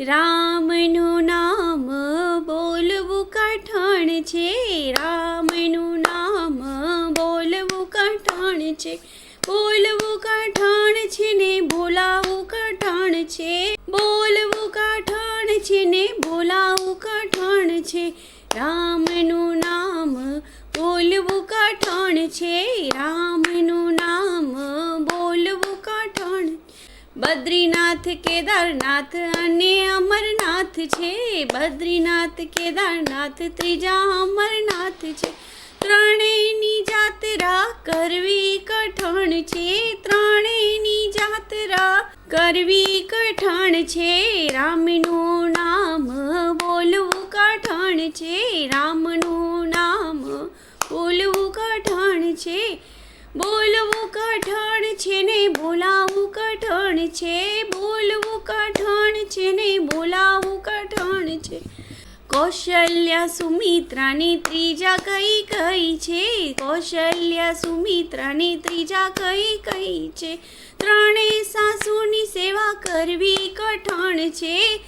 રામનું નામ બોલવું કઠણ છે. રામનું નામ બોલવું કઠણ છે. બોલવું કઠણ છે ને બોલાવું કઠણ છે. બોલવું કઠણ છે ને બોલાવું કઠણ છે. રામનું નામ બોલવું કઠણ છે રામનું નામ બોલવું કઠણ બદ્રીનાથ કેદારનાથ અને અમરનાથ છે. બદ્રીનાથ, કેદારનાથ, ત્રીજા અમરનાથ છે. ત્રણેયની જાત્રા કરવી કઠણ છે. ત્રણેયની જાત્રા કરવી કઠણ છે. રામનું નામ બોલવું કઠણ છે. રામનું નામ બોલવું કઠણ છે. બોલવું કઠણ છે ને બોલાવું કઠણ છે, બોલવું કઠણ છે ને બોલાવું કઠણ છે. કૌશલ્યા સુમિત્રાની ત્રીજા કઈ કઈ છે? કૌશલ્યા સુમિત્રાની ત્રીજા કઈ કઈ છે? ત્રણેય સાસુની સેવા કરવી કઠણ છે.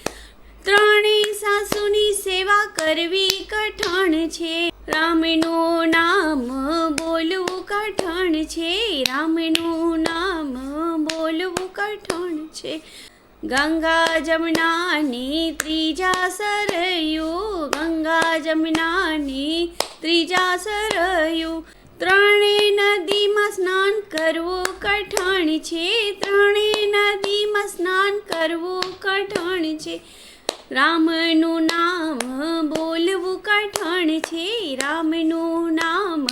ત્રણેય સાસુની સેવા કરવી કઠણ છે. રામનું નામ બોલવું કઠણ છે. રામનું કઠણ છે. ગંગા જમનાની ત્રીજા સરયું, ગંગા જમનાની ત્રીજા સરયું. ત્રણેય નદીમાં સ્નાન કરવું કઠણ છે. ત્રણેય નદીમાં સ્નાન કરવું કઠણ છે. રામનું નામ બોલવું કઠણ છે. રામનું નામ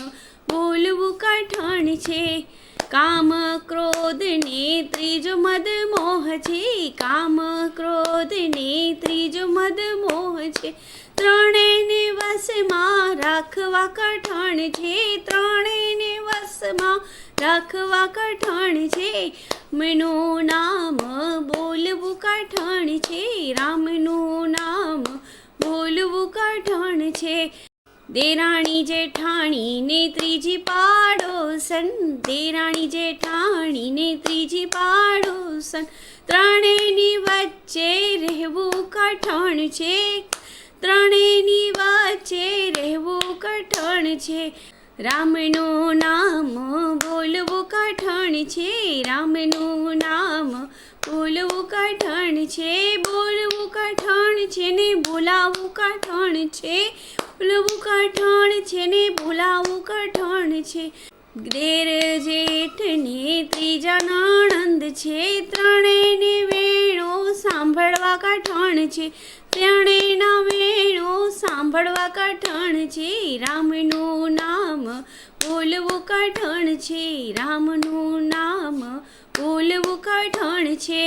બોલવું કઠણ છે. કામ, ક્રોધ ને ત્રીજો મદ મોહ છે કામ ક્રોધને ત્રીજો મદ મોહ છે ત્રણેયને વસમાં રાખવા કઠણ છે ત્રણેયને વસમાં રાખવા કઠણ છે મનું નામ બોલવું કઠણ છે રામનું નામ બોલવું કઠણ છે દેરાણી જેઠાણી ને ત્રીજી પાડોસન દેરાણી જેઠાણી ને ત્રીજી પાડોસન ત્રણેયની વચ્ચે રહેવું કઠણ છે. ત્રણેયની વચ્ચે રહેવું કઠણ છે. રામનું નામ બોલવું કઠણ છે. રામનું નામ બોલવું કઠણ છે. બોલવું કઠણ છે ને બોલાવું કઠણ છે. બોલવું કઠણ છે ને ભૂલાવું કઠણ છે. દેર જેઠ ને ત્રીજા નણંદ છે, ત્રણેયને વેણો સાંભળવા કઠણ છે. ત્રણેયના વેણો સાંભળવા કઠણ છે, રામનું નામ બોલવું કઠણ છે, રામનું નામ બોલવું કઠણ છે.